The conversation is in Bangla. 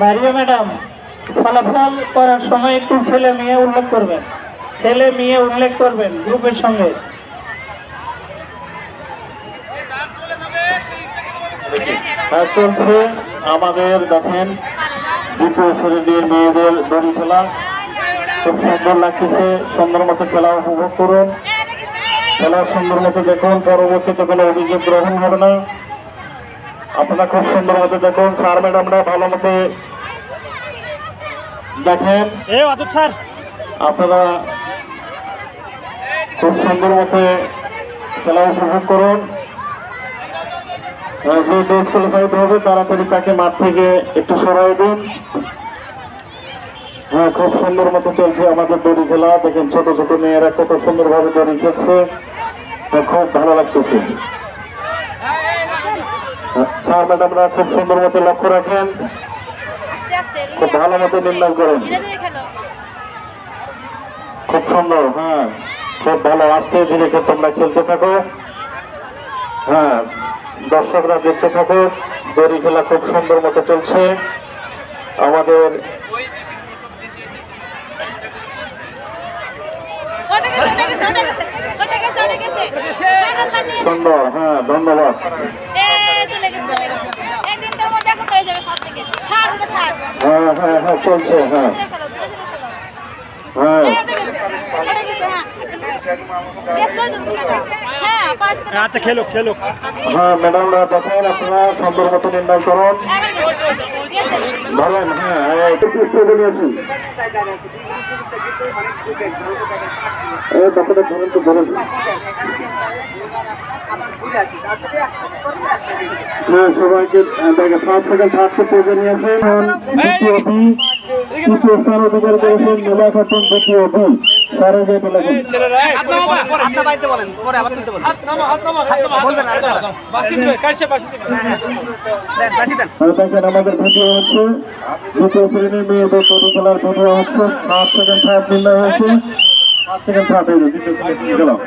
মারিয়া ম্যাডাম, ফলাফল করার সময় একটু ছেলে মেয়ে উল্লেখ করবেন। ছেলে মেয়ে উল্লেখ করবেন গ্রুপের সঙ্গে। চলছে আমাদের, দেখেন, দ্বিতীয় শ্রেণির মেয়েদের দড়ি খেলা। খুব সুন্দর লাগতেছে, সুন্দর মতো খেলা উপভোগ করুন। খেলা সুন্দর মতো দেখুন, পরবর্তীতে কোনো অভিযোগ গ্রহণ হবে না। আপনারা খুব সুন্দর মতো দেখুন। স্যার ম্যাডামরা ভালো মতো দেখেন। আপনারা খুব সুন্দর মতো খেলা উপভোগ করুন। যে ডিসকোয়ালিফাইড হবে। তাড়াতাড়ি তাকে মাঠ থেকে একটু সরাই দিন। হ্যাঁ খুব সুন্দর মতো চলছে আমাদের দড়ি খেলা। দেখেন ছোট ছোট মেয়েরা কত সুন্দর ভাবে দড়ি খেলছে। খুব ভালো লাগতেছে। স্যার ম্যাডামরা খুব সুন্দর মতো লক্ষ্য রাখেন। খুব ভালো মতো নির্ণয় করেন। খুব সুন্দর হ্যাঁ। খুব ভালো আস্তে ধীরে তোমরা খেলতে থাকো। হ্যাঁ দর্শকরা দেখতে থাকো দড়ি খেলা খুব সুন্দর মতো চলছে। আমাদের সুন্দর হ্যাঁ ওটা হয়ে হ্যাঁ হ্যাঁ চলছে হ্যাঁ। হ্যাঁ। হ্যাঁ। হ্যাঁ। আচ্ছা খেলো খেলো। হ্যাঁ ম্যাডামরা দেখেন আপনারা সুন্দর মতো নির্ণয় করুন। ভালো হ্যাঁ একটু বলে আসুন এই বাচ্চাটা ধরুন তো ধরুন সবাইকে দেখে পাঁচ সেকেন্ড থার্ডকে পেজে নিয়ে আসেন। দ্বিতীয় তৃতীয় স্থান অধিকার করেছেন মেলা খাতুন দ্বিতীয় বি সারে যে মেলা হাতটা বাইতে বলেন পরে আবার তুলতে বলেন। বলবেন আর দেন বাসি দেন। দেখেন আমাদের ভিডিও হচ্ছে দ্বিতীয় শ্রেণির মেয়েদের তরু খেলার ভিডিও হচ্ছে পাঁচ সেকেন্ড থার্ড নির্ণয় হয়েছে পাঁচ সেকেন্ড থার্ড হয়েছে দ্বিতীয় শ্রেণির গেলাম।